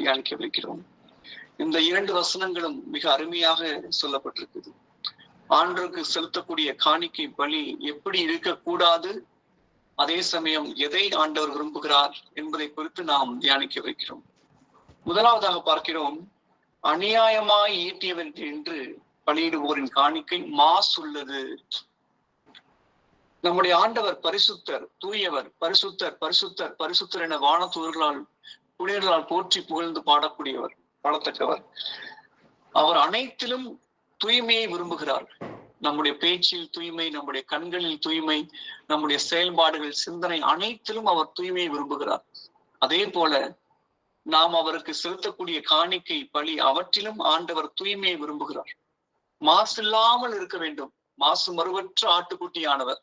தியானிக்க வைக்கிறோம். இந்த இரண்டு வசனங்களும் மிக அருமையாக சொல்லப்பட்டிருக்குது. ஆண்டுக்கு செலுத்தக்கூடிய காணிக்கை பலி எப்படி இருக்கக்கூடாது? அதே சமயம் எதை ஆண்டவர் விரும்புகிறார் என்பதை குறித்து நாம் தியானிக்க வைக்கிறோம். முதலாவதாக பார்க்கிறோம் அநியாயமாய் ஈட்டியவன் என்று பலியிடுவோரின் காணிக்கை மாசுள்ளது நம்முடைய ஆண்டவர் பரிசுத்தர் தூயவர் பரிசுத்தர் பரிசுத்தர் பரிசுத்தர் என வானத்தூர்களால் புனிதர்களால் போற்றி புகழ்ந்து பாடக்கூடியவர் பாடத்தக்கவர். அவர் அனைத்திலும் தூய்மையை விரும்புகிறார். நம்முடைய பேச்சில் தூய்மை நம்முடைய கண்களில் தூய்மை நம்முடைய செயல்பாடுகள் சிந்தனை அனைத்திலும் அவர் தூய்மையை விரும்புகிறார். அதே போல நாம் அவருக்கு செலுத்தக்கூடிய காணிக்கை பலி அவற்றிலும் ஆண்டவர் தூய்மையை விரும்புகிறார். மாசு இல்லாமல் இருக்க வேண்டும். மாசு மறுவற்ற ஆட்டுக்குட்டியானவர்.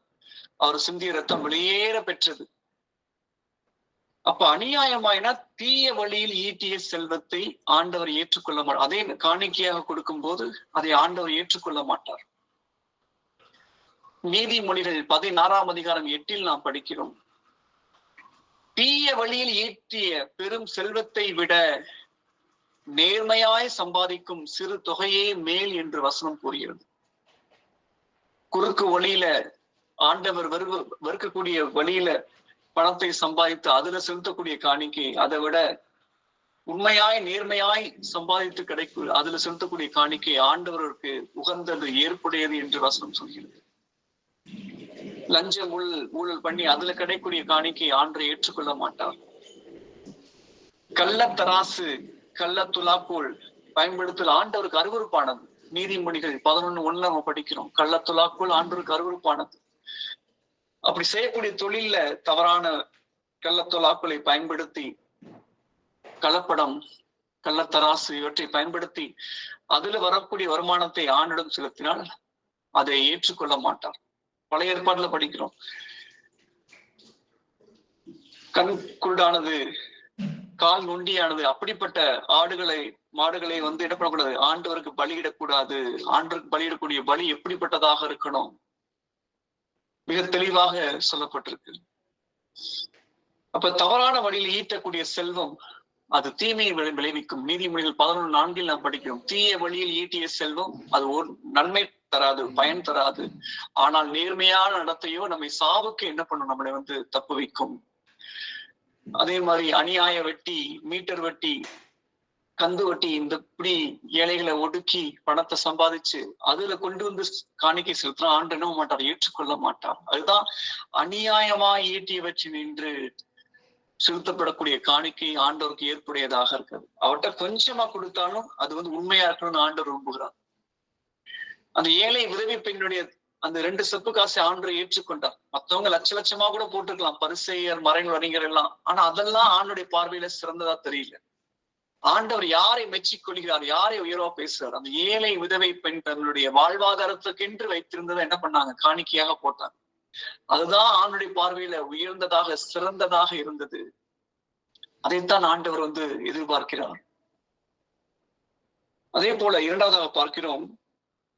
அவர் சிந்திய ரத்தம் வெளியேற பெற்றது. அப்ப அநியாயமாயினா தீய வழியில் ஈட்டிய செல்வத்தை ஆண்டவர் ஏற்றுக்கொள்ள மாட்டார் அதே காணிக்கையாக கொடுக்கும் போது அதை ஆண்டவர் ஏற்றுக்கொள்ள மாட்டார். நீதிமொழிகள் பதினாறாம் அதிகாரம் எட்டில் நாம் படிக்கிறோம். தீய வழியில் ஈட்டிய பெரும் செல்வத்தை விட நேர்மையாய் சம்பாதிக்கும் சிறு தொகையே மேல் என்று வசனம் கூறுகிறது. குறுக்கு வழியில ஆண்டவர் வெறு வெறுக்கக்கூடிய வழியில பணத்தை சம்பாதித்து அதுல செலுத்தக்கூடிய காணிக்கை அதை விட உண்மையாய் நேர்மையாய் சம்பாதித்து கிடைக்கும் அதுல செலுத்தக்கூடிய காணிக்கை ஆண்டவருக்கு உகந்தது ஏற்புடையது என்று வசனம் சொல்கிறது. லஞ்சம் ஊழல் ஊழல் பண்ணி அதுல கிடைக்கூடிய காணிக்கை ஆண்டரை ஏற்றுக்கொள்ள மாட்டார். கள்ளத்தராசு கள்ள துலாக்கோள் பயன்படுத்தல் ஆண்டவருக்கு அருவறுப்பானது நீதிமொழிகள் பதினொன்னு ஒண்ணு நம்ம படிக்கிறோம். கள்ள துலாக்கோள் ஆண்டவருக்கு அருவறுப்பானது அப்படி செய்யக்கூடிய தொழில்ல தவறான கள்ளத்தொலாக்களை பயன்படுத்தி கலப்படம் கள்ளத்தராசு இவற்றை பயன்படுத்தி அதுல வரக்கூடிய வருமானத்தை ஆணிடம் செலுத்தினால் அதை ஏற்றுக்கொள்ள மாட்டார். பழைய ஏற்பாடுல படிக்கிறோம். கண் குருடானது கால் நொண்டியானது அப்படிப்பட்ட ஆடுகளை மாடுகளை வந்து என்ன பண்ணக்கூடாது? ஆண்டவருக்கு பலியிடக்கூடாது. ஆண்டவருக்கு பலியிடக்கூடிய பலி எப்படிப்பட்டதாக இருக்கணும்? மிக தெளிவாக சொல்லப்பட்டிருக்கு. அப்ப தவறான வழியில் ஈட்டக்கூடிய செல்வம் அது தீமையை விளைவிக்கும். நீதிமொழிகள் பதினொன்று நான்கில் நாம் படிக்கிறோம். தீய வழியில் ஈட்டிய செல்வம் அது ஒரு நன்மை தராது பயன் தராது. ஆனால் நேர்மையான நடத்தையோ நம்மை சாவுக்கு என்ன பண்ணும்? நம்மளை வந்து தப்பு வைக்கும் அதே மாதிரி அநியாய வெட்டி மீட்டர் வெட்டி கந்து வட்டி இந்த இப்படி ஏழைகளை ஒடுக்கி பணத்தை சம்பாதிச்சு அதுல கொண்டு வந்து காணிக்கை செலுத்தினா ஆண்டு என்ன மாட்டார்? ஏற்றுக்கொள்ள மாட்டார். அதுதான் அநியாயமா ஈட்டி வச்சு நின்று செலுத்தப்படக்கூடிய காணிக்கை ஆண்டவருக்கு ஏற்புடையதாக இருக்குது அவர்கிட்ட கொஞ்சமா கொடுத்தாலும் அது வந்து உண்மையா இருக்கணும்னு ஆண்டவர் விரும்புகிறார். அந்த ஏழை உதவி பெண்ணுடைய அந்த ரெண்டு செப்பு காசை ஆண்டு ஏற்றுக்கொண்டார். மத்தவங்க லட்ச லட்சமா கூட போட்டுக்கலாம். பரிசெயர் மறைகள் அறிஞர் எல்லாம். ஆனா அதெல்லாம் ஆண்டுடைய பார்வையில சிறந்ததா தெரியல. ஆண்டவர் யாரை மெச்சிக்கொள்கிறார் யாரை உயர்வா பேசுறார்? அந்த ஏழை விதவை பெண் தன்னுடைய வாழ்வாதாரத்துக்கென்று வைத்திருந்ததை என்ன பண்ணாங்க? காணிக்கையாக போட்டாங்க. அதுதான் ஆண்டுடைய பார்வையில உயர்ந்ததாக சிறந்ததாக இருந்தது. அதைத்தான் ஆண்டவர் வந்து எதிர்பார்க்கிறார். அதே போல இரண்டாவதாக பார்க்கிறோம்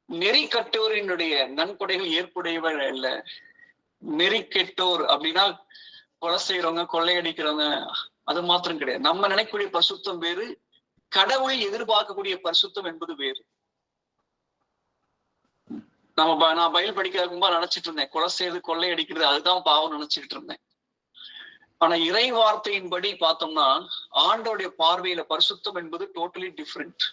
நெறி கட்டோரினுடைய நன்கொடைகள் ஏற்புடையவர் அல்ல. நெறி கெட்டோர் அப்படின்னா கொலை செய்யறவங்க கொள்ளையடிக்கிறவங்க அது மாத்திரம் கிடையாது. நம்ம நினைக்கக்கூடிய பரிசுத்தம் வேறு கடவுளை எதிர்பார்க்கக்கூடிய பரிசுத்தம் என்பது வேறு. நம்ம நான் பயில் படிக்கிறதுக்கு முன்பா நினைச்சிட்டு இருந்தேன். கொலை செய்து கொள்ளை அடிக்கிறது அதுதான் பாவம் நினைச்சிட்டு இருந்தேன். ஆனா இறை வார்த்தையின்படி பார்த்தோம்னா ஆண்டோடைய பார்வையில பரிசுத்தம் என்பது டோட்டலி டிஃப்ரெண்ட்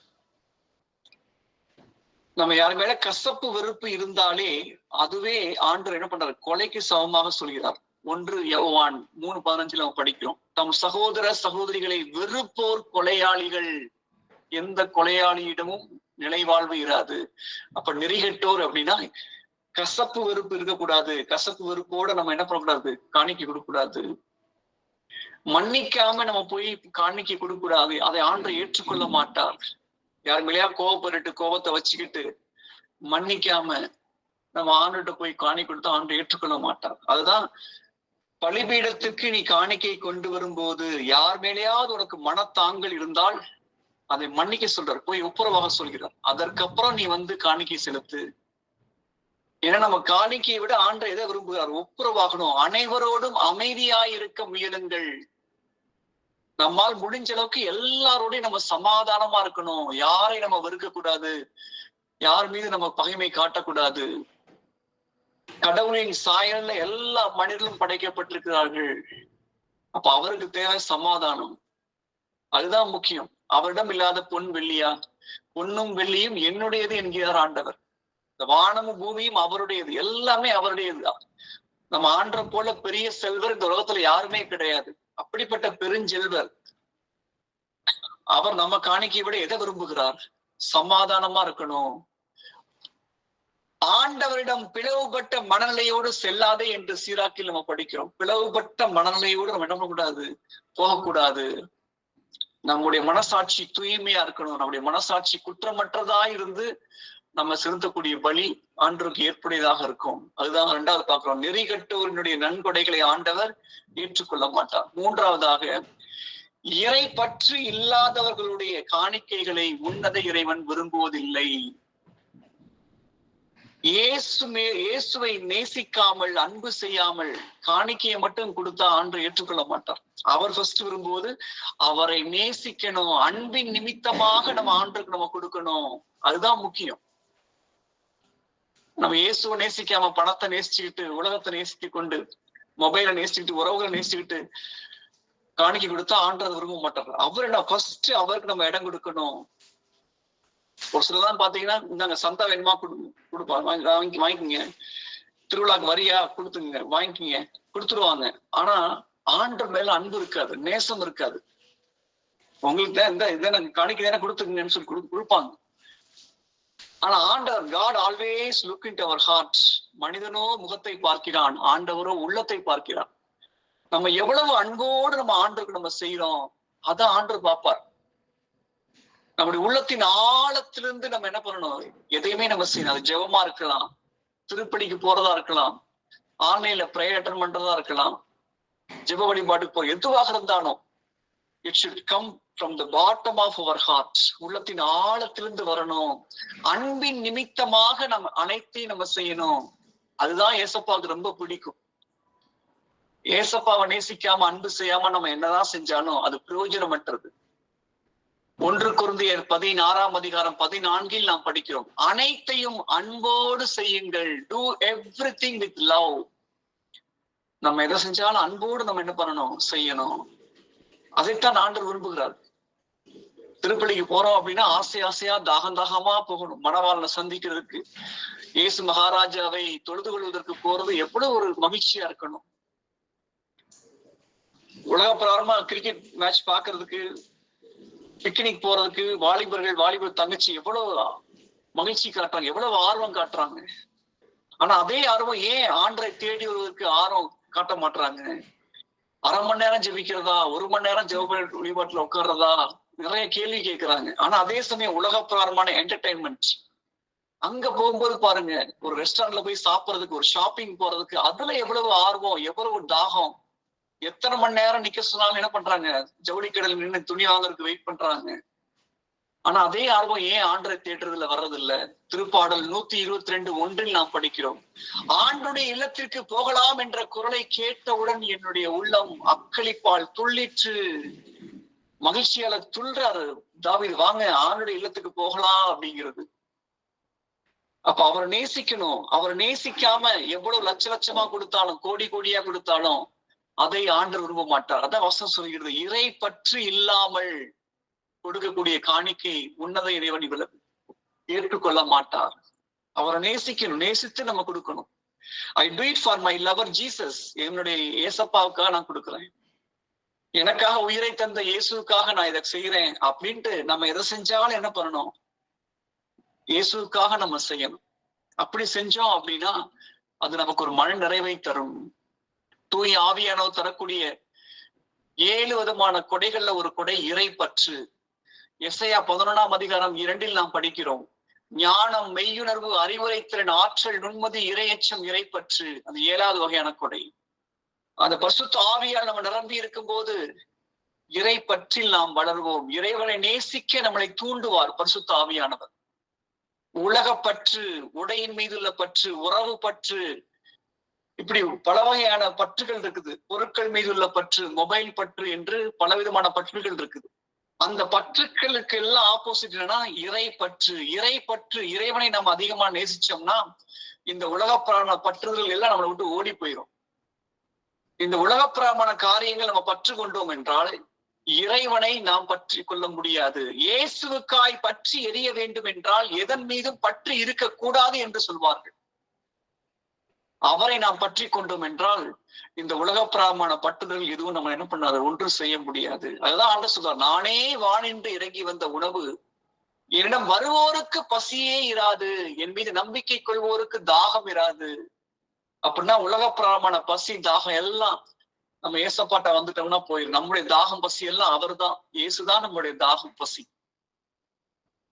நம்ம யாரு மேல கசப்பு வெறுப்பு இருந்தாலே அதுவே ஆண்டவர் என்ன பண்றாரு? கொலைக்கு சமமாக சொல்கிறார். ஒன்று யவான் மூணு பதினஞ்சுல நம்ம படிக்கிறோம் தம் சகோதர சகோதரிகளை வெறுப்போர் கொலையாளிகள். எந்த கொலையாளியிடமும் நிலைவாழ்வு இராது. அப்ப நெறிகட்டோர் அப்படின்னா கசப்பு வெறுப்பு இருக்கக்கூடாது. கசப்பு வெறுப்போட நம்ம என்ன பண்ணக்கூடாது? காணிக்க கொடுக்கக்கூடாது. மன்னிக்காம நம்ம போய் காணிக்க கொடுக்க கூடாது அதை ஆண்டு ஏற்றுக்கொள்ள மாட்டார். யார் மேலேயா கோவப்பட்டு கோபத்தை வச்சுக்கிட்டு மன்னிக்காம நம்ம ஆண்டுகிட்ட போய் காணி கொடுத்தா ஆண்டு ஏற்றுக்கொள்ள மாட்டார். அதுதான் பலிபீடத்துக்கு நீ காணிக்கை கொண்டு வரும்போது யார் மேலேயாவது உனக்கு மனத்தாங்கல் இருந்தால் அதை மன்னிக்க சொல்றார் போய் ஒப்புரவாக சொல்கிறார். அதற்கப்புறம் நீ வந்து காணிக்கை செலுத்து. ஏன்னா நம்ம காணிக்கையை விட ஆண்டை எதை விரும்புகிறார்? ஒப்புரவாகணும். அனைவரோடும் அமைதியாய் இருக்க முயலுங்கள். நம்மால் முடிஞ்ச அளவுக்கு எல்லாரோடையும் நம்ம சமாதானமா இருக்கணும். யாரையும் நம்ம வெறுக்க கூடாது யார் மீது நம்ம பகைமை காட்டக்கூடாது. கடவுளின் சாயல்ல எல்லா மனிதர்களும் படைக்கப்பட்டிருக்கிறார்கள். அப்ப அவருக்கு தேவை சமாதானம். அதுதான் முக்கியம். அவரிடம் இல்லாத பொன் வெள்ளியா? பொன்னும் வெள்ளியும் என்னுடையது என்கிறார் ஆண்டவர். இந்த வானமும் பூமியும் அவருடையது. எல்லாமே அவருடையதுதான். நம்ம ஆண்ட போல பெரிய செல்வர் இந்த உலகத்துல யாருமே கிடையாது. அப்படிப்பட்ட பெருஞ்செல்வர். அவர் நம்ம காணிக்கையை விட எதை விரும்புகிறார்? சமாதானமா இருக்கணும். ஆண்டவரிடம் பிளவுபட்ட மனநிலையோடு செல்லாதே என்று சீராக்கில் நம்ம படிக்கிறோம். பிளவுபட்ட மனநிலையோடு நம்ம என்ன கூடாது போகக்கூடாது. நம்முடைய மனசாட்சி தூய்மையா இருக்கணும். நம்முடைய மனசாட்சி குற்றமற்றதா இருந்து நம்ம செலுத்தக்கூடிய பலி ஆண்டவருக்கு ஏற்புடையதாக இருக்கும். அதுதான் இரண்டாவது பார்க்கிறோம். நெறி கட்டுவரினுடைய நன்கொடைகளை ஆண்டவர் ஏற்றுக்கொள்ள மாட்டார். மூன்றாவதாக இறை பற்று இல்லாதவர்களுடைய காணிக்கைகளை உன்னத இறைவன் விரும்புவதில்லை. இயேசுமே இயேசுவை நேசிக்காமல் அன்பு செய்யாமல் காணிக்கையை மட்டும் கொடுத்தா ஆண்டு ஏற்றுக்கொள்ள மாட்டார். அவர் ஃபர்ஸ்ட் விரும்புவது அவரை நேசிக்கணும் அன்பின் நிமித்தமாக நம்ம ஆண்டுக்கு நம்ம கொடுக்கணும். அதுதான் முக்கியம். நம்ம இயேசுவை நேசிக்காம பணத்தை நேசிச்சுக்கிட்டு உலகத்தை நேசித்து கொண்டு மொபைலை நேசிச்சுக்கிட்டு உறவுகளை நேசிச்சுக்கிட்டு காணிக்கை கொடுத்தா ஆண்டு விரும்ப மாட்டார். அவர் என்ன ஃபர்ஸ்ட் அவருக்கு நம்ம இடம் கொடுக்கணும். ஒரு சிலதான் பாத்தீங்கன்னா இந்தாங்க சந்தா வேணுமா கொடுப்பாங்க. வாங்கி வாங்கிக்கோங்க. திருவிழாக்கு வரியா கொடுத்துங்க வாங்கிக்கோங்க. கொடுத்துருவாங்க. ஆனா ஆண்டு மேல அன்பு இருக்காது நேசம் இருக்காது. உங்களுக்கு தான் இந்த இதை நாங்க காணிக்கை தானே கொடுத்துருங்கன்னு சொல்லி கொடுப்பாங்க. ஆனா ஆண்டவர் God always look in our heart மனிதனோ முகத்தை பார்க்கிறான் ஆண்டவரோ உள்ளத்தை பார்க்கிறான் நம்ம எவ்வளவு அன்போடு நம்ம ஆண்டுக்கு நம்ம செய்யறோம் அதான் ஆண்டு பார்ப்பார். நம்முடைய உள்ளத்தின் ஆழத்திலிருந்து நம்ம என்ன பண்ணணும்? எதையுமே நம்ம செய்யணும் அது ஜெபமா இருக்கலாம். திருப்படிக்கு போறதா இருக்கலாம். ஆன்லைன்ல ப்ரேயர் அட்டன் பண்றதா இருக்கலாம். ஜெப வழிபாட்டுக்கு போ எதுவாக இருந்தாலும் it should come from the bottom of our heart உள்ளத்தின் ஆழத்திலிருந்து வரணும். அன்பின் நிமித்தமாக நம்ம அனைத்தையும் நம்ம செய்யணும். அதுதான் ஏசப்பாவுக்கு ரொம்ப பிடிக்கும். ஏசப்பாவை நேசிக்காம அன்பு செய்யாம நம்ம என்னதான் செஞ்சாலும் அது பிரயோஜனமற்றது. ஒன்று குருந்தியர் பதினாறாம் அதிகாரம் பதினான்கில் நாம் படிக்கிறோம். அனைத்தையும் அன்போடு செய்யுங்கள். Do everything with love நம்ம எதை செஞ்சாலும் அன்போடு நம்ம என்ன பண்ணணும்? செய்யணும். அதைத்தான் ஆண்டு விரும்புகிறார். திருப்பலிக்கு போறோம் அப்படின்னா ஆசை ஆசையா தாகம் தாகமா போகணும். மணவாளனை சந்திக்கிறதுக்கு. இயேசு மகாராஜாவை தொழுது கொள்வதற்கு போறது எவ்வளவு ஒரு மகிழ்ச்சியா இருக்கணும். உலக பிரகாரமா கிரிக்கெட் மேட்ச் பாக்குறதுக்கு பிக்னிக் போறதுக்கு வாலிபர்கள் வாலிபர் தங்கச்சி எவ்வளவு மகிழ்ச்சி காட்டுறாங்க எவ்வளவு ஆர்வம் காட்டுறாங்க. ஆனா அதே ஆர்வம் ஏன் ஆண்டரை தேடி வருவதற்கு ஆர்வம் காட்ட மாட்டாங்க அரை மணி நேரம் ஜெபிக்கிறதா? ஒரு மணி நேரம் ஜெப வழிபாட்டுல உட்கார்றதா? நிறைய கேள்வி கேட்கிறாங்க ஆனா அதே சமயம் உலக பிரகாரமான என்டர்டைன்மெண்ட் அங்க போகும்போது பாருங்க ஒரு ரெஸ்டாரண்ட்ல போய் சாப்பிடுறதுக்கு ஒரு ஷாப்பிங் போறதுக்கு அதுல எவ்வளவு ஆர்வம் எவ்வளவு தாகம் எத்தனை மணி நேரம் நிக்க சொன்னாலும் என்ன பண்றாங்க? ஜவுளி கடையில் நின்று துணி வாங்குறதுக்கு வெயிட் பண்றாங்க. ஆனா அதே ஆர்வம் ஏன் ஆண்டரை தேடுறதுல வர்றதில்ல? திருப்பாடல் நூத்தி இருபத்தி ரெண்டு ஒன்றில் நாம் படிக்கிறோம். ஆண்டுடைய இல்லத்திற்கு போகலாம் என்ற குரலை கேட்டவுடன் என்னுடைய உள்ளம் அக்களிப்பால் துள்ளிற்று. மகிழ்ச்சியால துள்றாரு. தாவிது வாங்க ஆண்டுடைய இல்லத்துக்கு போகலாம் அப்படிங்கிறது. அப்ப அவரை நேசிக்கணும். அவரை நேசிக்காம எவ்வளவு லட்ச லட்சமா கொடுத்தாலும் கோடி கோடியா கொடுத்தாலும் அதை ஆண்டு விரும்ப மாட்டார் அதான் வசனம் சொல்கிறது. இறை பற்று இல்லாமல் கொடுக்கக்கூடிய காணிக்கை உன்னத இறைவன் இவ்வளவு ஏற்றுக்கொள்ள மாட்டார் அவரை நேசிக்கணும். நேசித்து நம்ம கொடுக்கணும். I do it for my lover Jesus என்னுடைய ஏசப்பாவுக்காக நான் கொடுக்குறேன். எனக்காக உயிரை தந்த இயேசுக்காக நான் இதை செய்யறேன் அப்படின்ட்டு நம்ம எதை செஞ்சாலும் என்ன பண்ணணும்? இயேசுக்காக நம்ம செய்யணும். அப்படி செஞ்சோம் அப்படின்னா அது நமக்கு ஒரு மன நிறைவை தரும். தூய் ஆவியானோ தரக்கூடிய ஏழு விதமான கொடைகள்ல ஒரு கொடை இறை பற்று எஸ்ஐயா பதினொன்றாம் அதிகாரம் இரண்டில் நாம் படிக்கிறோம். ஞானம் மெய்யுணர்வு அறிவுரை திறன் ஆற்றல் நுண்மதி இரையச்சம் இறைப்பற்று. அந்த ஏழாவது வகையான கொடை. அந்த பசுத்த ஆவியால் நம்ம நிரம்பி இருக்கும் போது இறை பற்றில் நாம் வளர்வோம். இறைவனை நேசிக்க நம்மளை தூண்டுவார் பரிசுத்த ஆவியானவர். உலக பற்று உடையின் மீதுள்ள பற்று உறவு பற்று இப்படி பல வகையான பற்றுகள் இருக்குது. பொருட்கள் மீது உள்ள பற்று மொபைல் பற்று என்று பலவிதமான பற்றுகள் இருக்குது. அந்த பற்றுக்களுக்கு எல்லாம் ஆப்போசிட் என்னன்னா இறை பற்று. இறை பற்று இறைவனை நம்ம அதிகமா நேசிச்சோம்னா இந்த உலக பிராண பற்றுதல் எல்லாம் நம்மளை விட்டு ஓடி போயிடும் இந்த உலக பிராமண காரியங்கள் நம்ம பற்று கொண்டோம் என்றால் இறைவனை நாம் பற்றி கொள்ள முடியாது. இயேசுவுக்காய் பற்றி எரிய வேண்டும் என்றால் எதன் மீதும் பற்று இருக்கக்கூடாது என்று சொல்வார்கள். அவரை நாம் பற்றி கொண்டோம் என்றால் இந்த உலக பிராமண பட்டுதல் எதுவும் நம்ம என்ன பண்ணாது ஒன்றும் செய்ய முடியாது. அதுதான் ஆண்ட சொல்றார். நானே வானின்று இறங்கி வந்த உணவு என்னிடம் வருவோருக்கு பசியே இராது என் மீது நம்பிக்கை கொள்வோருக்கு தாகம் இராது. அப்படின்னா உலக பிராமண பசி தாகம் எல்லாம் நம்ம ஏசப்பாட்ட வந்துட்டோம்னா போயிடும் நம்முடைய தாகம் பசி எல்லாம் அவர்தான். இயேசுதான் நம்முடைய தாகம் பசி.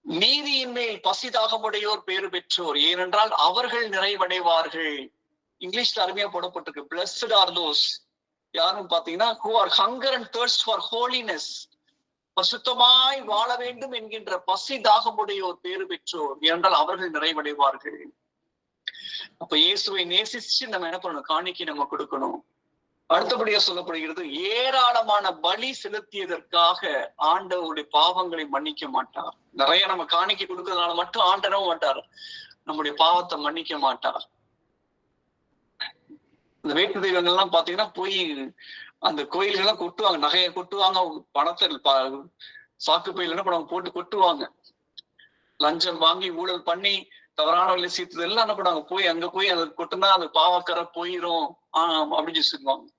நீதியின் மேல் பசி தாகமுடையோர் பேறு பெற்றோர். ஏனென்றால் அவர்கள் நிறைவடைவார்கள். இங்கிலீஷ்ல அருமையா போடப்பட்டிருக்கு. பிளஸ்ட் ஆர் தோஸ் யாருன்னு பாத்தீங்கன்னா who are hunger and thirst for holiness பசுத்தமாய் வாழ வேண்டும் என்கின்ற பசி தாகமுடையோர் பேறு பெற்றோர் என்றால் அவர்கள் நிறைவடைவார்கள். அப்ப இயேசுவை நேசிச்சு நம்ம என்ன பண்ணணும்? காணிக்கை நம்ம கொடுக்கணும். அடுத்தபடியா சொல்லப்படுகிறது ஏராளமான பலி செலுத்தியதற்காக ஆண்டவருடைய பாவங்களை மன்னிக்க மாட்டார். நிறைய நம்ம காணிக்கை கொடுக்கறதுனால மட்டும் ஆண்டனவும் மாட்டார். நம்முடைய பாவத்தை மன்னிக்க மாட்டார். இந்த வேட்டு தெய்வங்கள்லாம் பாத்தீங்கன்னா போய் அந்த கோயில்கள்லாம் கொட்டுவாங்க. நகையை கொட்டுவாங்க. பணத்தை சாக்கு பையில என்ன பண்ணுவாங்க? போட்டு கொட்டுவாங்க. லஞ்சம் வாங்கி ஊழல் பண்ணி தவறான வழியில சீர்த்தது எல்லாம் என்ன பண்ணுவாங்க? போய் அங்க போய் அதை கொட்டுனா அந்த பாவக்கரை போயிரும். ஆஹ் அப்படின்னு சொல்லுவாங்க.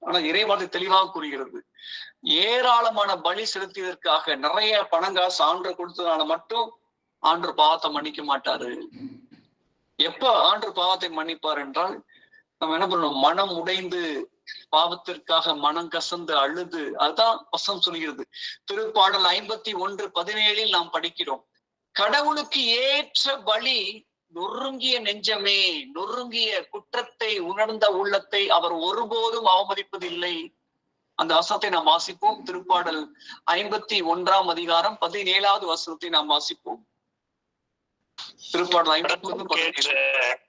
ஆனா இறைவார்த்தை தெளிவாக கூறுகிறது. ஏராளமான பலி செலுத்தியதற்காக நிறைய பணங்காசு ஆண்டு கொடுத்ததுனால மட்டும் ஆண்டு பாவத்தை மன்னிக்க மாட்டாரு. எப்ப ஆண்டு பாவத்தை மன்னிப்பார் என்றால் நம்ம என்ன பண்ணணும்? மனம் உடைந்து பாவத்திற்காக மனம் கசந்து அழுது அதுதான் வசம் சொல்கிறது. திருப்பாடல் ஐம்பத்தி ஒன்று பதினேழில் நாம் படிக்கிறோம். கடவுளுக்கு ஏற்ற பலி நொறுங்கிய நெஞ்சமே நொறுங்கிய குற்றத்தை உணர்ந்த உள்ளத்தை அவர் ஒருபோதும் அவமதிப்பதில்லை. அந்த வசனத்தை நாம் வாசிப்போம். திருப்பாடல் ஐம்பத்தி ஒன்றாம் அதிகாரம் பதினேழாவது வசனத்தை நாம் வாசிப்போம். திருப்பாடல் ஐம்பத்தி ஒன்று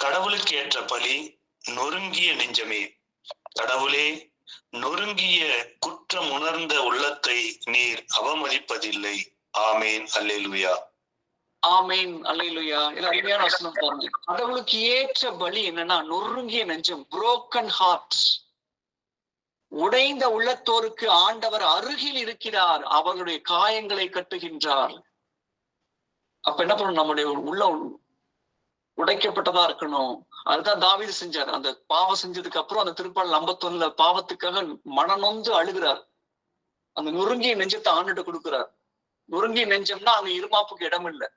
கடவுளுக்கு ஏற்ற பலி நொறுங்கிய நெஞ்சமே. கடவுளே நொறுங்கிய குற்றம் உணர்ந்த உள்ளத்தை நீர் அவமதிப்பதில்லை. ஆமேன் அல்லேலுயா. ஆமேன் அல்லேலுயா. இது அருமையான வசனம் பாருங்க. கடவுளுக்கு ஏற்ற பலி என்னன்னா நொறுங்கிய நெஞ்சம் புரோக்கன் ஹார்ட் உடைந்த உள்ளத்தோருக்கு ஆண்டவர் அருகில் இருக்கிறார். அவர்களுடைய காயங்களை கட்டுகின்றார். அப்ப என்ன பண்ணணும்? நம்முடைய உள்ள உடைக்கப்பட்டதா இருக்கணும். அதுதான் தாவீது செஞ்சார். அந்த பாவம் செஞ்சதுக்கு அப்புறம் அந்த திருப்பாடல் ஐம்பத்தொன்னுல பாவத்துக்காக மனநொந்து அழுகிறார். அந்த நொறுங்கிய நெஞ்சத்தை ஆண்டுட்டு கொடுக்கிறார். நொறுங்கிய நெஞ்சம்னா அங்க இருமாப்புக்கு இடம் இல்லை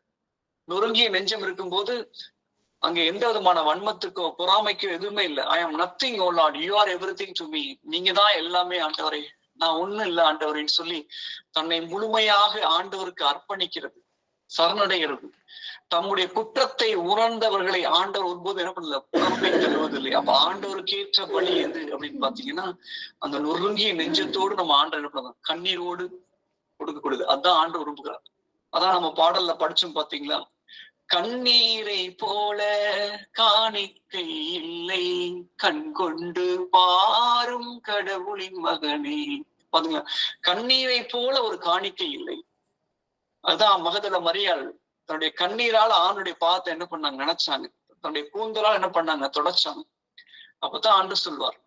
நொறுங்கிய நெஞ்சம் இருக்கும்போது அங்க எந்த விதமான வன்மத்துக்கோ பொறாமைக்கோ எதுவுமே இல்லை. I am nothing O Lord you are everything to me நீங்க தான் எல்லாமே ஆண்டவரே. நான் ஒண்ணும் இல்லை ஆண்டவரேன்னு சொல்லி தன்னை முழுமையாக ஆண்டவருக்கு அர்ப்பணிக்கிறது. சரணடைகிறது. தம்முடைய குற்றத்தை உணர்ந்தவர்களை ஆண்டவர் ஒருபோது என்ன பண்ணல புறம்பே தருவதில்லை அப்ப ஆண்டவருக்கு ஏற்ற வழி எது அப்படின்னு பாத்தீங்கன்னா அந்த நொறுங்கிய நெஞ்சத்தோடு நம்ம ஆண்டவர் என்ன பண்ணலாம் கண்ணீரோடு கொடுக்கக்கூடியது. அதான் ஆண்டு விரும்புகிறார். அதான் நம்ம பாடல்ல படிச்சோம் பாத்தீங்களா? கண்ணீரை போல காணிக்கை இல்லை கண் கொண்டு பாரும் கடவுளின் மகனே. பாத்தீங்களா? கண்ணீரை போல ஒரு காணிக்கை இல்லை. அதான் மகதல மரியாள் தன்னுடைய கண்ணீரால் ஆணுடைய பாவத்தை என்ன பண்ணாங்க? நினைச்சாங்க. தன்னுடைய கூந்தலால் என்ன பண்ணாங்க? தொடச்சாங்க. அப்பதான் ஆண்டு சொல்வார்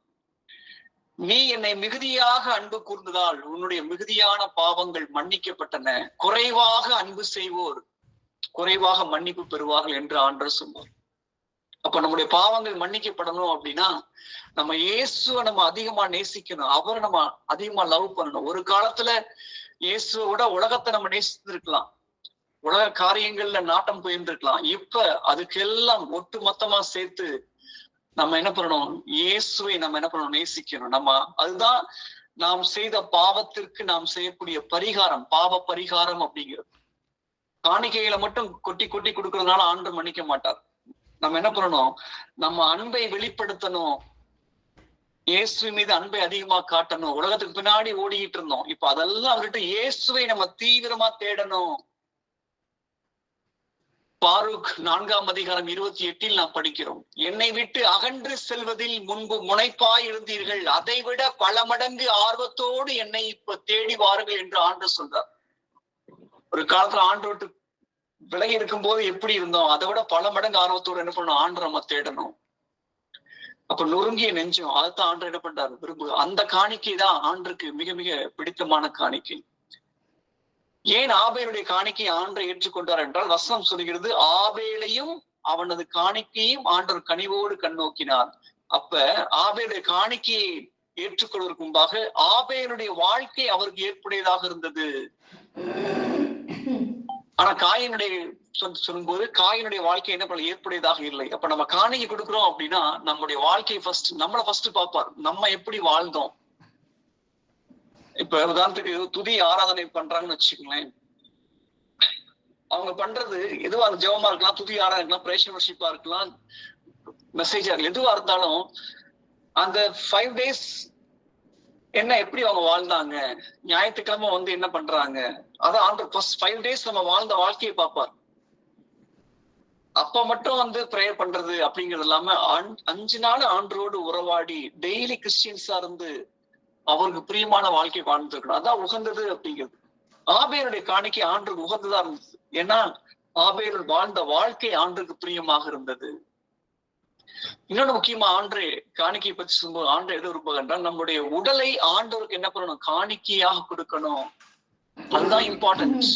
நீ என்னை மிகுதியாக அன்பு கூர்ந்ததால் உன்னுடைய மிகுதியான பாவங்கள் மன்னிக்கப்பட்டன. குறைவாக அன்பு செய்வோர் குறைவாக மன்னிப்பு பெறுவார்கள் என்று ஆண்டர் சொன்னார் அப்ப நம்முடைய பாவங்கள் மன்னிக்கப்படணும் அப்படின்னா நம்ம இயேசுவை நம்ம அதிகமா நேசிக்கணும். அவரை நம்ம அதிகமா லவ் பண்ணணும். ஒரு காலத்துல இயேசுவை விட உலகத்தை நம்ம நேசித்திருக்கலாம். உலக காரியங்கள்ல நாட்டம் போயிருந்திருக்கலாம் இப்ப அதுக்கெல்லாம் ஒட்டு மொத்தமா சேர்த்து நம்ம என்ன பண்ணணும்? இயேசுவை நம்ம என்ன பண்ணணும்? நேசிக்கணும். நம்ம அதுதான் நாம் செய்த பாவத்திற்கு நாம் செய்யக்கூடிய பரிகாரம். பாவ பரிகாரம் அப்படிங்கிறது காணிக்கைகளை மட்டும் கொட்டி கொட்டி கொடுக்கறதுனால ஆண்டு மன்னிக்க மாட்டார். நம்ம என்ன பண்ணணும்? நம்ம அன்பை வெளிப்படுத்தணும். இயேசு மீது அன்பை அதிகமா காட்டணும். உலகத்துக்கு பின்னாடி ஓடிக்கிட்டு இருந்தோம். இப்ப அதெல்லாம் அவர்கிட்ட இயேசுவை நம்ம தீவிரமா தேடணும். பாரூக் நான்காம் அதிகாரம் இருபத்தி எட்டில் நாம் படிக்கிறோம். என்னை விட்டு அகன்று செல்வதில் முன்பு முனைப்பாய் இருந்தீர்கள் அதை விட பல மடங்கு ஆர்வத்தோடு என்னை இப்ப தேடி வாருங்கள் என்று ஆண்டு சொல்றார். ஒரு காலத்துல ஆண்டு விட்டு விலகி இருக்கும் போது எப்படி இருந்தோம்? அதை விட பல மடங்கு ஆர்வத்தோடு என்ன பண்ணணும்? ஆண்டு நம்ம தேடணும். அப்ப நொறுங்கிய நெஞ்சம் அதைத்தான் ஆண்டு என்ன பண்றாரு? விரும்பு அந்த காணிக்கை தான் ஆண்டுக்கு மிக மிக பிடித்தமான காணிக்கை. ஏன் ஆபேலுடைய காணிக்கை ஆண்டை ஏற்றுக்கொண்டார் என்றால் வசனம் சொல்கிறது ஆபேலையும் அவனது காணிக்கையும் ஆண்டவர் கனிவோடு கண்ணோக்கினார். அப்ப ஆபேலுடைய காணிக்கையை ஏற்றுக்கொள்வதற்கு முன்பாக ஆபேலுடைய வாழ்க்கை அவருக்கு ஏற்புடையதாக இருந்தது. ஆனா காயினுடைய சொல் சொல்லும்போது காயினுடைய வாழ்க்கை என்ன பண்ண ஏற்புடையதாக இல்லை. அப்ப நம்ம காணிக்கை கொடுக்குறோம் அப்படின்னா நம்முடைய வாழ்க்கை ஃபர்ஸ்ட் நம்மள ஃபர்ஸ்ட் பார்ப்பார். நம்ம எப்படி வாழ்ந்தோம்? இப்ப உதாரணத்துக்கு துதி ஆராதனை பண்றாங்கன்னு வச்சுக்கோங்களேன். அவங்க பண்றது எதுவா ஜெபமா இருக்கலாம் துதி ஆராதனை இருக்கலாம் பிரேஷன் வர்ஷிப்பா இருக்கலாம் மெசேஜா இருக்கலாம் எதுவா இருந்தாலும் அந்த ஃபைவ் டேஸ் என்ன எப்படி அவங்க வாழ்ந்தாங்க? ஞாயிற்றுக்கிழமை வந்து என்ன பண்றாங்க? அதான் ஆண்டு ஃபர்ஸ்ட் ஃபைவ் டேஸ் நம்ம வாழ்ந்த வாழ்க்கையை பார்ப்பார். அப்ப மட்டும் வந்து ப்ரேயர் பண்றது அப்படிங்கிறது இல்லாம அஞ்சு நாள் ஆண்டரோடு உறவாடி டெய்லி கிறிஸ்டியன்ஸா இருந்து அவருக்கு பிரியமான வாழ்க்கை வாழ்ந்துருக்கணும். அதான் உகந்தது அப்படிங்கிறது. ஆபேருடைய காணிக்கை ஆண்டுக்கு உகந்ததா இருந்தது. ஏன்னா ஆபேர் வாழ்ந்த வாழ்க்கை ஆண்டுக்கு பிரியமாக இருந்தது. இன்னொன்னு முக்கியமா ஆண்டே காணிக்கை பத்தி சொல்லும்போது ஆண்டு எது விரும்புக என்றால் நம்முடைய உடலை ஆண்டவருக்கு என்ன பண்ணணும்? காணிக்கையாக கொடுக்கணும். அதுதான் இம்பார்ட்டன்ஸ்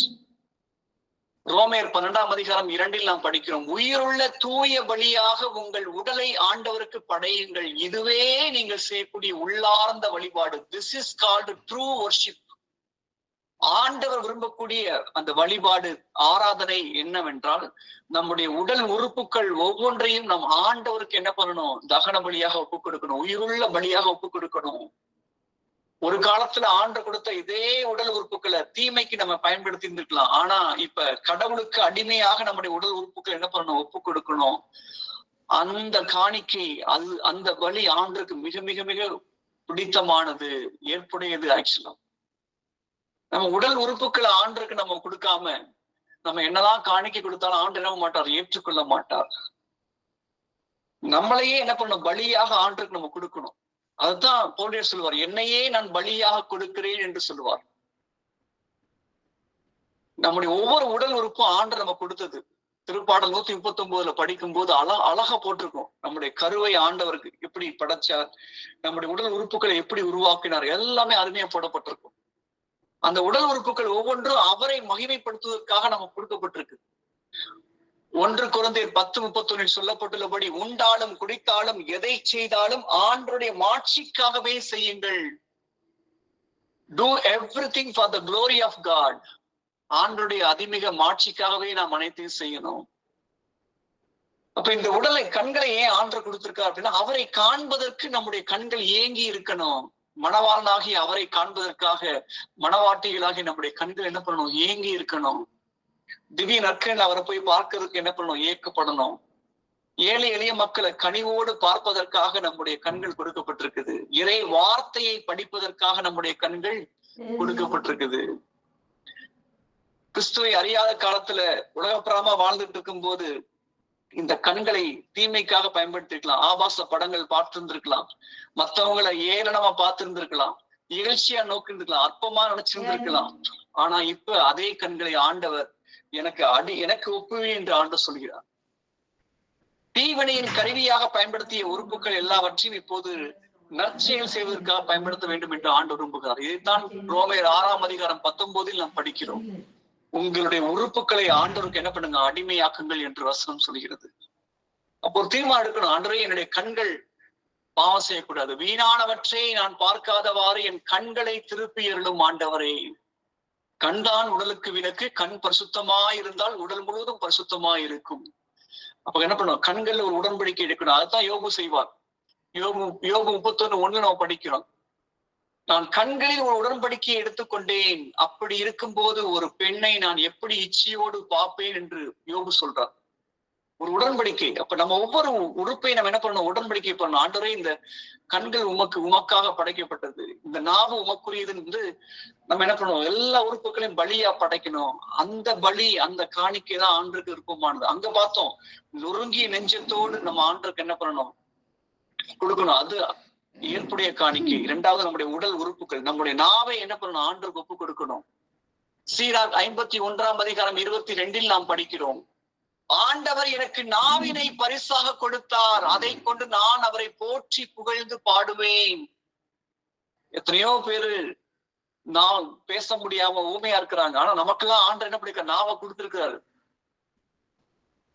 ரோமேர் பன்னெண்டாம் அதிகாரம் இரண்டில் நாம் படிக்கிறோம். உயிருள்ள தூய பலியாக உங்கள் உடலை ஆண்டவருக்கு படையுங்கள். இதுவே நீங்கள் செய்யக்கூடிய உள்ளார்ந்த வழிபாடு. This is called true worship ஆண்டவர் விரும்பக்கூடிய அந்த வழிபாடு ஆராதனை என்னவென்றால் நம்முடைய உடல் உறுப்புகள் ஒவ்வொன்றையும் நம் ஆண்டவருக்கு என்ன பண்ணணும்? தகன பலியாக ஒப்பு கொடுக்கணும். உயிருள்ள பலியாக ஒப்பு கொடுக்கணும். ஒரு காலத்துல ஆண்டு கொடுத்த இதே உடல் உறுப்புகளை தீமைக்கு நம்ம பயன்படுத்தி இருந்திருக்கலாம் ஆனா இப்ப கடவுளுக்கு அடிமையாக நம்முடைய உடல் உறுப்புகள் என்ன பண்ணணும்? ஒப்பு கொடுக்கணும். அந்த காணிக்கை அது அந்த வழி ஆண்டுக்கு மிக மிக மிக பிடித்தமானது ஏற்புடையது ஆக்சுவலா. நம்ம உடல் உறுப்புகளை ஆண்டுக்கு நம்ம கொடுக்காம நம்ம என்னதான் காணிக்கை கொடுத்தாலும் ஆண்டு என்ன மாட்டார்? ஏற்றுக்கொள்ள மாட்டார். நம்மளையே என்ன பண்ணணும்? பலியாக ஆண்டுக்கு நம்ம கொடுக்கணும். அதுதான் போலியர் சொல்லுவார் என்னையே நான் பலியாக கொடுக்கிறேன் என்று சொல்லுவார். நம்முடைய ஒவ்வொரு உடல் உறுப்பும் ஆண்டு நம்ம கொடுத்தது. திருப்பாடல் நூத்தி முப்பத்தி ஒன்பதுல படிக்கும் போது அழ அழகா போட்டிருக்கோம். நம்முடைய கருவை ஆண்டவருக்கு எப்படி படைச்சார் நம்முடைய உடல் உறுப்புகளை எப்படி உருவாக்கினார் எல்லாமே அருமையா போடப்பட்டிருக்கும். அந்த உடல் உறுப்புகள் ஒவ்வொன்றும் அவரை மகிமைப்படுத்துவதற்காக நம்ம கொடுக்கப்பட்டிருக்கு. ஒன்று குழந்தையர் பத்து முப்பத்தொன்னில் சொல்லப்பட்டுள்ளபடி உண்டாலும் குடித்தாலும் எதை செய்தாலும் ஆண்டருடைய மாட்சிக்காகவே செய்யுங்கள். Do everything for the glory of God ஆண்டருடைய அதிமிக மாட்சிக்காகவே நாம் அனைத்தையும் செய்யணும். அப்ப இந்த உடலை கண்களை ஏன் ஆண்டு கொடுத்திருக்கார் அப்படின்னா அவரை காண்பதற்கு நம்முடைய கண்கள் ஏங்கி இருக்கணும். மணவாளனாகி அவரை காண்பதற்காக மணவாட்டிகளாகி நம்முடைய கண்கள் என்ன பண்ணணும்? ஏங்கி இருக்கணும். திவ்ய நற்கனில் அவரை போய் பார்க்கறதுக்கு என்ன பண்ணணும்? ஏக்கப்படணும். ஏழை எளிய மக்களை கனிவோடு பார்ப்பதற்காக நம்முடைய கண்கள் கொடுக்கப்பட்டிருக்குது. இறை வார்த்தையை படிப்பதற்காக நம்முடைய கண்கள் கொடுக்கப்பட்டிருக்குது. கிறிஸ்துவை அறியாத காலத்துல உலகப்புறமா வாழ்ந்துட்டு இருக்கும் போது இந்த கண்களை தீமைக்காக பயன்படுத்திருக்கலாம். ஆபாச படங்கள் பார்த்திருந்திருக்கலாம். மத்தவங்களை ஏளனமா பார்த்திருந்திருக்கலாம். இகழ்ச்சியா நோக்கிருந்திருக்கலாம். அற்பமா நினைச்சிருந்திருக்கலாம். ஆனா இப்ப அதே கண்களை ஆண்டவர் எனக்கு அடி எனக்கு ஒப்புவி என்று ஆண்டு சொல்கிறார். தீவனையின் கருவியாக பயன்படுத்திய உறுப்புகள் எல்லாவற்றையும் இப்போது நற்செயல் செய்வதற்காக பயன்படுத்த வேண்டும் என்று ஆண்டு விரும்புகிறார். இதைத்தான் ரோமையர் ஆறாம் அதிகாரம் பத்தொன்பதில் நாம் படிக்கிறோம். உங்களுடைய உறுப்புகளை ஆண்டவருக்கு என்ன பண்ணுங்க? அடிமையாக்குங்கள் என்று வசனம் சொல்கிறது. அப்போ ஒரு தீர்மானம் எடுக்கணும். ஆண்டவரே என்னுடைய கண்கள் பாவம் செய்யக்கூடாது. வீணானவற்றை நான் பார்க்காதவாறு என் கண்களை திருப்பி எருளும் ஆண்டவரே. கண்தான் உடலுக்கு விலக்கு கண் பரிசுத்தமா இருந்தால் உடல் முழுவதும் பரிசுத்தமா இருக்கும் அப்ப என்ன பண்ணுவோம் கண்கள்ல ஒரு உடன்படிக்கை எடுக்கணும். அதுதான் யோகம் செய்வார். யோகம் யோகம் முப்பத்தொன்னு ஒண்ணு நம்ம படிக்கிறோம். நான் கண்களில் ஒரு உடன்படிக்கையை எடுத்துக்கொண்டேன். அப்படி இருக்கும்போது ஒரு பெண்ணை நான் எப்படி இச்சையோடு பார்ப்பேன் என்று யோகு சொல்றார். ஒரு உடன்படிக்கை. அப்ப நம்ம ஒவ்வொரு உறுப்பை நம்ம என்ன பண்ணணும்? உடன்படிக்கை பண்ணணும். ஆண்டவரே இந்த கண்கள் உமக்கு உமக்காக படைக்கப்பட்டது. இந்த நாவு உமக்குரியது வந்து நம்ம என்ன பண்ணணும்? எல்லா உறுப்புகளையும் பலியா படைக்கணும். அந்த பலி அந்த காணிக்கை தான் ஆண்டுக்கு விருப்பமானது. அங்க பார்த்தோம் நொறுங்கிய நெஞ்சத்தோடு நம்ம ஆண்டுக்கு என்ன பண்ணணும்? கொடுக்கணும். அது ஏற்புடைய காணிக்கை இரண்டாவது நம்முடைய உடல் உறுப்புகள் நம்முடைய நாவை என்ன பண்ணணும்? ஆண்டுக்கு ஒப்பு கொடுக்கணும். சீரா ஐம்பத்தி ஒன்றாம் அதிகாரம் இருபத்தி ரெண்டில் நாம் படிக்கிறோம். ஆண்டவர் எனக்கு நாவினை பரிசாக கொடுத்தார். அதை கொண்டு நான் அவரை போற்றி புகழ்ந்து பாடுவேன். எத்தனையோ பேரு நான் பேச முடியாம ஊமையா இருக்கிறாங்க. ஆனா நமக்கெல்லாம் ஆண்டர் என்ன பண்ணிருக்க நாவை கொடுத்திருக்கிறாரு.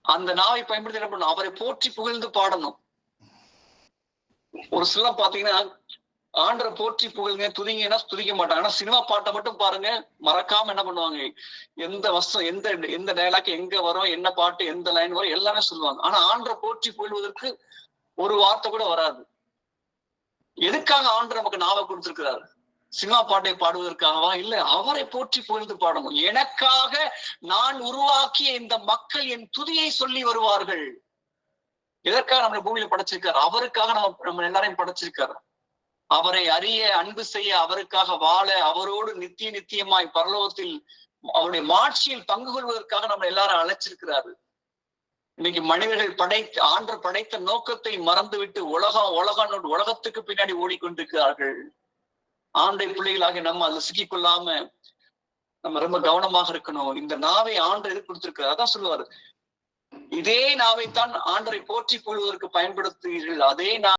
அந்த நாவை பயன்படுத்தி என்ன பண்ணணும்? அவரை போற்றி புகழ்ந்து பாடணும். ஒரு சில பாத்தீங்கன்னா ஆண்டரை போற்றி புகழ்ங்க துதிங்கன்னா துதிக்க மாட்டாங்க. ஆனா சினிமா பாட்டை மட்டும் பாருங்க மறக்காம என்ன பண்ணுவாங்க? எந்த வசம் எந்த எந்த டைலாக் எங்க வரும் என்ன பாட்டு எந்த லைன் வரும் எல்லாமே சொல்லுவாங்க. ஆனா ஆண்டரை போற்றி புகழ்வதற்கு ஒரு வார்த்தை கூட வராது. எதுக்காக ஆண்டு நமக்கு ஞாபகம் கொடுத்திருக்கிறாரு? சினிமா பாட்டை பாடுவதற்காகவா? இல்ல அவரை போற்றி புகழ்ந்து பாடணும். எனக்காக நான் உருவாக்கிய இந்த மக்கள் என் துதியை சொல்லி வருவார்கள். எதற்காக நம்மளை பூமியில படைச்சிருக்காரு? அவருக்காக நம்ம நம்ம எல்லாரையும் படைச்சிருக்காரு. அவரை அறிய அன்பு செய்ய அவருக்காக வாழ அவரோடு நித்திய நித்தியமாய் பரலோகத்தில் அவருடைய மாட்சியில் பங்கு கொள்வதற்காக நம்ம எல்லாரும் அழைச்சிருக்கிறாரு. இன்னைக்கு மனிதர்கள் படை ஆண்டு படைத்த நோக்கத்தை மறந்துவிட்டு உலகம் உலகம் உலகத்துக்கு பின்னாடி ஓடிக்கொண்டிருக்கிறார்கள். ஆண்டை பிள்ளைகளாக நம்ம அதுல சிக்கிக்கொள்ளாம நம்ம ரொம்ப கவனமாக இருக்கணும். இந்த நாவை ஆண்டு எது கொடுத்திருக்கிறார் அதான் சொல்லுவாரு. இதே நாவைத்தான் ஆண்டரை போற்றிக் கொள்வதற்கு பயன்படுத்துகிறீர்கள். அதே நா